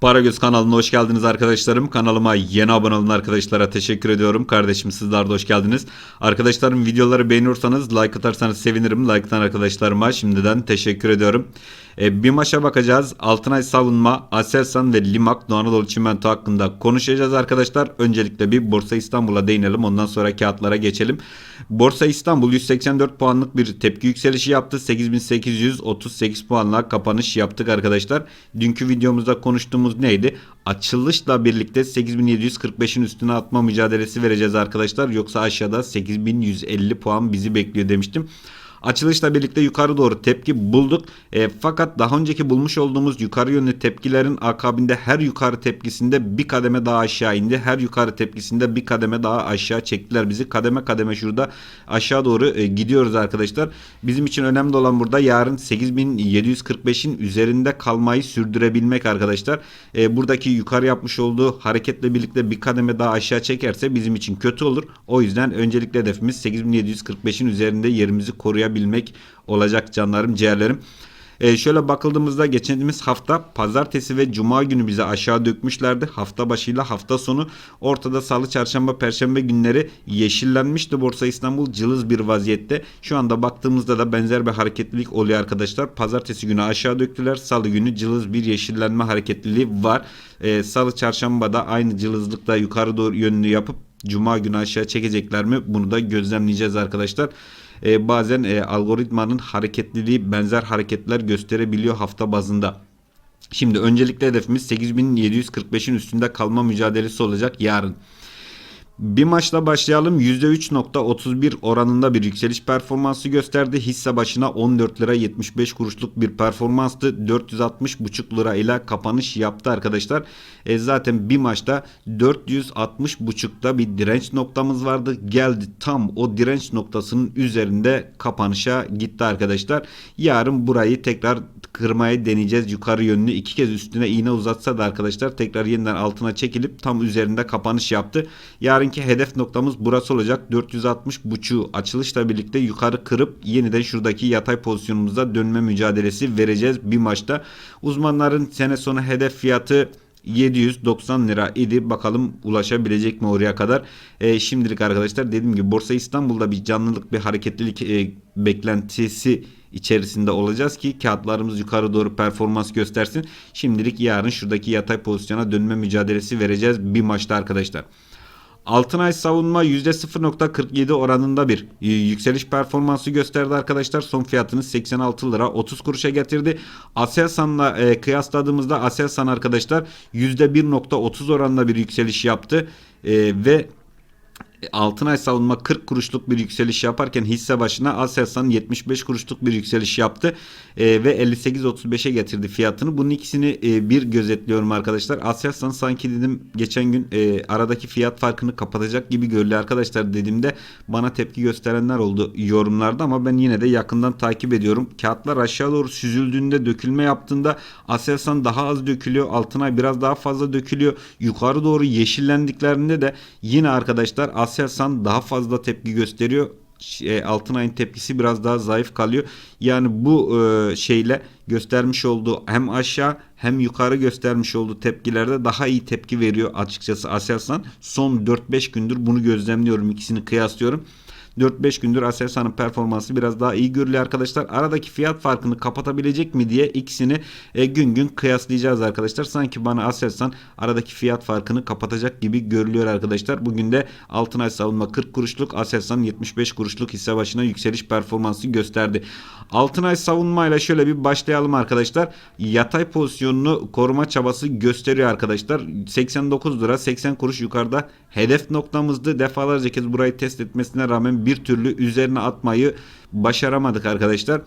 Paragöz kanalına hoş geldiniz arkadaşlarım. Kanalıma yeni abone olan arkadaşlara teşekkür ediyorum. Kardeşim sizler de hoş geldiniz. Arkadaşlarım videoları beğeniyorsanız like atarsanız sevinirim. Like atan arkadaşlarıma şimdiden teşekkür ediyorum. E, bir maça bakacağız. Altınay Savunma, Aselsan ve Limak Doğu Anadolu Çimento hakkında konuşacağız arkadaşlar. Öncelikle bir Borsa İstanbul'a değinelim. Ondan sonra kağıtlara geçelim. Borsa İstanbul 184 puanlık bir tepki yükselişi yaptı. 8838 puanla kapanış yaptık arkadaşlar. Dünkü videomuzda konuştuğumuz neydi? Açılışla birlikte 8745'in üstüne atma mücadelesi vereceğiz arkadaşlar. Yoksa aşağıda 8150 puan bizi bekliyor demiştim. Açılışla birlikte yukarı doğru tepki bulduk. E, fakat daha önceki bulmuş olduğumuz yukarı yönlü tepkilerin akabinde her yukarı tepkisinde bir kademe daha aşağı indi. Her yukarı tepkisinde bir kademe daha aşağı çektiler bizi. Kademe kademe şurada aşağı doğru e, gidiyoruz arkadaşlar. Bizim için önemli olan burada yarın 8745'in üzerinde kalmayı sürdürebilmek arkadaşlar. E, buradaki yukarı yapmış olduğu hareketle birlikte bir kademe daha aşağı çekerse bizim için kötü olur. O yüzden öncelikle hedefimiz 8745'in üzerinde yerimizi koruyabilmek olacak canlarım ciğerlerim. Ee, şöyle bakıldığımızda geçtiğimiz hafta pazartesi ve cuma günü bize aşağı dökmüşlerdi. Hafta başıyla hafta sonu ortada salı, çarşamba, perşembe günleri yeşillenmişti Borsa İstanbul cılız bir vaziyette. Şu anda baktığımızda da benzer bir hareketlilik oluyor arkadaşlar. Pazartesi günü aşağı döktüler. Salı günü cılız bir yeşillenme hareketliliği var. Ee, salı, çarşamba da aynı cılızlıkla yukarı doğru yönlü yapıp Cuma günü aşağı çekecekler mi? Bunu da gözlemleyeceğiz arkadaşlar. Ee, bazen e, algoritmanın hareketliliği benzer hareketler gösterebiliyor hafta bazında. Şimdi öncelikle hedefimiz 8745'in üstünde kalma mücadelesi olacak yarın. Bir maçla başlayalım. %3.31 oranında bir yükseliş performansı gösterdi. Hisse başına 14 lira 75 kuruşluk bir performanstı. 460,5 lira ile kapanış yaptı arkadaşlar. E zaten bir maçta 460,5'da bir direnç noktamız vardı. Geldi tam o direnç noktasının üzerinde kapanışa gitti arkadaşlar. Yarın burayı tekrar kırmaya deneyeceğiz. Yukarı yönlü iki kez üstüne iğne uzatsa da arkadaşlar tekrar yeniden altına çekilip tam üzerinde kapanış yaptı. Yarınki hedef noktamız burası olacak. 460 buçuğu açılışla birlikte yukarı kırıp yeniden şuradaki yatay pozisyonumuza dönme mücadelesi vereceğiz bir maçta. Uzmanların sene sonu hedef fiyatı 790 lira idi. Bakalım ulaşabilecek mi oraya kadar. E, şimdilik arkadaşlar dediğim gibi Borsa İstanbul'da bir canlılık bir hareketlilik e, beklentisi içerisinde olacağız ki kağıtlarımız yukarı doğru performans göstersin. Şimdilik yarın şuradaki yatay pozisyona dönme mücadelesi vereceğiz bir maçta arkadaşlar. Altınay savunma %0.47 oranında bir yükseliş performansı gösterdi arkadaşlar. Son fiyatını 86 lira 30 kuruşa getirdi. Aselsan'la e, kıyasladığımızda Aselsan arkadaşlar %1.30 oranında bir yükseliş yaptı. E, ve Altınay savunma 40 kuruşluk bir yükseliş yaparken hisse başına Aselsan 75 kuruşluk bir yükseliş yaptı e, ve 58.35'e getirdi fiyatını. Bunun ikisini e, bir gözetliyorum arkadaşlar. Aselsan sanki dedim geçen gün e, aradaki fiyat farkını kapatacak gibi görülüyor arkadaşlar dediğimde bana tepki gösterenler oldu yorumlarda ama ben yine de yakından takip ediyorum. Kağıtlar aşağı doğru süzüldüğünde dökülme yaptığında Aselsan daha az dökülüyor. Altınay biraz daha fazla dökülüyor. Yukarı doğru yeşillendiklerinde de yine arkadaşlar daha fazla tepki gösteriyor. E, Altınay'ın tepkisi biraz daha zayıf kalıyor. Yani bu e, şeyle göstermiş olduğu hem aşağı hem yukarı göstermiş olduğu tepkilerde daha iyi tepki veriyor açıkçası Aselsan. Son 4-5 gündür bunu gözlemliyorum. ikisini kıyaslıyorum. 4-5 gündür Aselsan'ın performansı biraz daha iyi görülüyor arkadaşlar. Aradaki fiyat farkını kapatabilecek mi diye ikisini e, gün gün kıyaslayacağız arkadaşlar. Sanki bana Aselsan aradaki fiyat farkını kapatacak gibi görülüyor arkadaşlar. Bugün de Altınay savunma 40 kuruşluk Aselsan 75 kuruşluk hisse başına yükseliş performansı gösterdi. Altınay savunmayla şöyle bir başlayalım arkadaşlar. Yatay pozisyonunu koruma çabası gösteriyor arkadaşlar. 89 lira 80 kuruş yukarıda hedef noktamızdı. Defalarca kez burayı test etmesine rağmen bir türlü üzerine atmayı başaramadık arkadaşlar.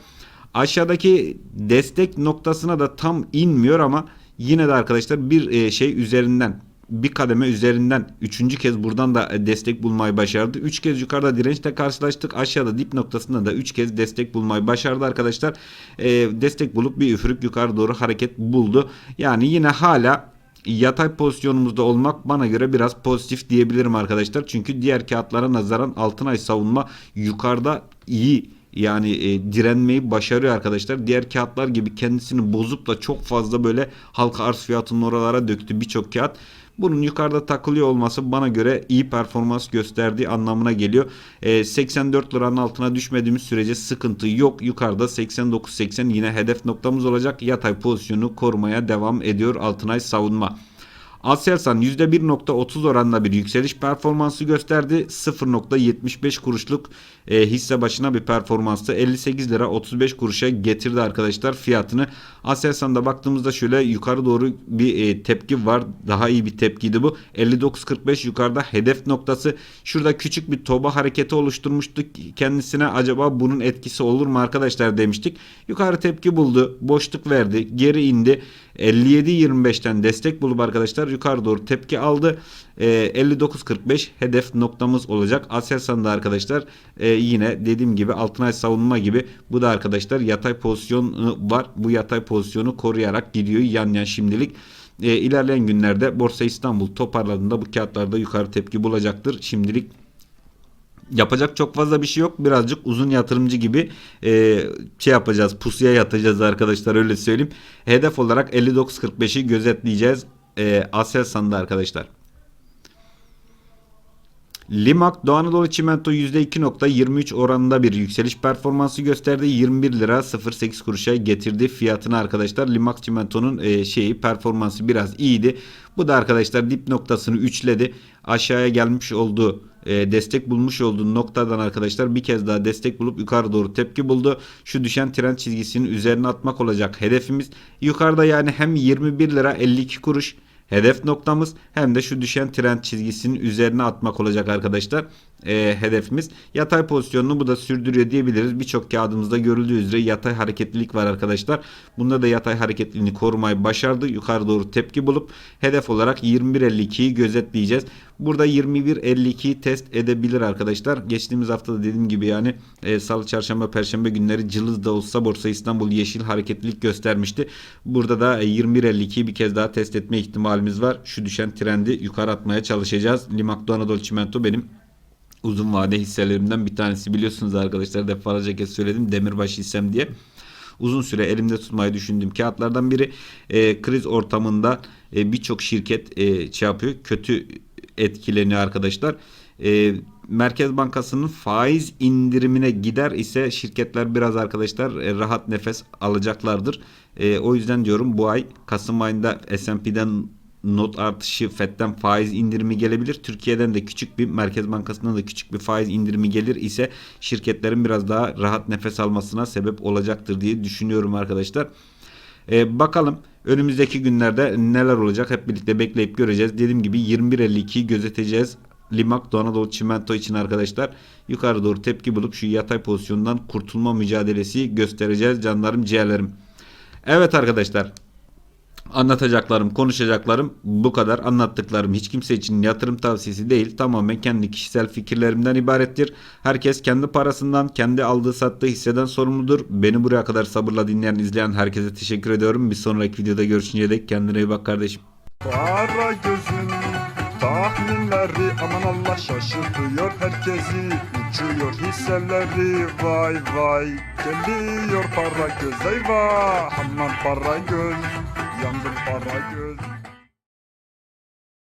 Aşağıdaki destek noktasına da tam inmiyor ama yine de arkadaşlar bir e, şey üzerinden bir kademe üzerinden üçüncü kez buradan da destek bulmayı başardı. Üç kez yukarıda dirençle karşılaştık. Aşağıda dip noktasında da üç kez destek bulmayı başardı arkadaşlar. E, destek bulup bir üfürük yukarı doğru hareket buldu. Yani yine hala yatay pozisyonumuzda olmak bana göre biraz pozitif diyebilirim arkadaşlar. Çünkü diğer kağıtlara nazaran Altınay savunma yukarıda iyi yani e, direnmeyi başarıyor arkadaşlar. Diğer kağıtlar gibi kendisini bozup da çok fazla böyle halka arz fiyatının oralara döktü birçok kağıt. Bunun yukarıda takılıyor olması bana göre iyi performans gösterdiği anlamına geliyor. E, 84 liranın altına düşmediğimiz sürece sıkıntı yok. Yukarıda 89-80 yine hedef noktamız olacak. Yatay pozisyonu korumaya devam ediyor Altınay savunma. Aselsan %1.30 oranla bir yükseliş performansı gösterdi. 0.75 kuruşluk e, hisse başına bir performansı 58 lira 35 kuruşa getirdi arkadaşlar fiyatını. Aselsan'da baktığımızda şöyle yukarı doğru bir e, tepki var. Daha iyi bir tepkiydi bu. 59.45 yukarıda hedef noktası. Şurada küçük bir toba hareketi oluşturmuştuk. Kendisine acaba bunun etkisi olur mu arkadaşlar demiştik. Yukarı tepki buldu. Boşluk verdi. Geri indi. 57.25'ten destek bulup arkadaşlar yukarı doğru tepki aldı. E, 59.45 hedef noktamız olacak. Aselsan'da arkadaşlar e, yine dediğim gibi Altınay savunma gibi bu da arkadaşlar yatay pozisyonu var. Bu yatay pozisyonu koruyarak gidiyor yan yan şimdilik. E, ilerleyen günlerde Borsa İstanbul toparladığında bu kağıtlarda yukarı tepki bulacaktır. Şimdilik yapacak çok fazla bir şey yok. Birazcık uzun yatırımcı gibi e, şey yapacağız. Pusuya yatacağız arkadaşlar öyle söyleyeyim. Hedef olarak 59.45'i gözetleyeceğiz. E, Aselsan'da arkadaşlar. Limak Doğu Anadolu Çimento %2.23 oranında bir yükseliş performansı gösterdi. 21 lira 08 kuruşa getirdi fiyatını arkadaşlar. Limak Çimento'nun e, şeyi performansı biraz iyiydi. Bu da arkadaşlar dip noktasını üçledi. Aşağıya gelmiş olduğu e, destek bulmuş olduğu noktadan arkadaşlar bir kez daha destek bulup yukarı doğru tepki buldu. Şu düşen trend çizgisinin üzerine atmak olacak hedefimiz. Yukarıda yani hem 21 lira 52 kuruş hedef noktamız hem de şu düşen trend çizgisinin üzerine atmak olacak arkadaşlar e, hedefimiz. Yatay pozisyonunu bu da sürdürüyor diyebiliriz. Birçok kağıdımızda görüldüğü üzere yatay hareketlilik var arkadaşlar. Bunda da yatay hareketliliğini korumayı başardı. Yukarı doğru tepki bulup hedef olarak 21.52'yi gözetleyeceğiz. Burada 21.52'yi test edebilir arkadaşlar. Geçtiğimiz hafta da dediğim gibi yani e, salı, çarşamba, perşembe günleri cılız da olsa Borsa İstanbul yeşil hareketlilik göstermişti. Burada da e, 21.52'yi bir kez daha test etme ihtimalimiz var. Şu düşen trendi yukarı atmaya çalışacağız. Limak Doğu Anadolu Çimento benim uzun vade hisselerimden bir tanesi. Biliyorsunuz arkadaşlar defalarca kez söyledim demirbaş hissem diye. Uzun süre elimde tutmayı düşündüğüm kağıtlardan biri. E, kriz ortamında e, birçok şirket e, şey yapıyor kötü etkileniyor arkadaşlar. E, Merkez Bankası'nın faiz indirimine gider ise şirketler biraz arkadaşlar e, rahat nefes alacaklardır. E, o yüzden diyorum bu ay Kasım ayında S&P'den not artışı FED'den faiz indirimi gelebilir. Türkiye'den de küçük bir Merkez Bankası'ndan da küçük bir faiz indirimi gelir ise şirketlerin biraz daha rahat nefes almasına sebep olacaktır diye düşünüyorum arkadaşlar. Ee, bakalım önümüzdeki günlerde neler olacak hep birlikte bekleyip göreceğiz. Dediğim gibi 21.52'yi gözeteceğiz. Limak Doğu Anadolu Çimento için arkadaşlar yukarı doğru tepki bulup şu yatay pozisyondan kurtulma mücadelesi göstereceğiz canlarım ciğerlerim. Evet arkadaşlar Anlatacaklarım, konuşacaklarım bu kadar. Anlattıklarım hiç kimse için yatırım tavsiyesi değil. Tamamen kendi kişisel fikirlerimden ibarettir. Herkes kendi parasından, kendi aldığı sattığı hisseden sorumludur. Beni buraya kadar sabırla dinleyen, izleyen herkese teşekkür ediyorum. Bir sonraki videoda görüşünceye dek kendine iyi bak kardeşim. Kara gözün tahminleri aman Allah şaşırtıyor herkesi Uçuyor hisseleri vay vay Geliyor para göz eyvah aman para göz Yandım para göz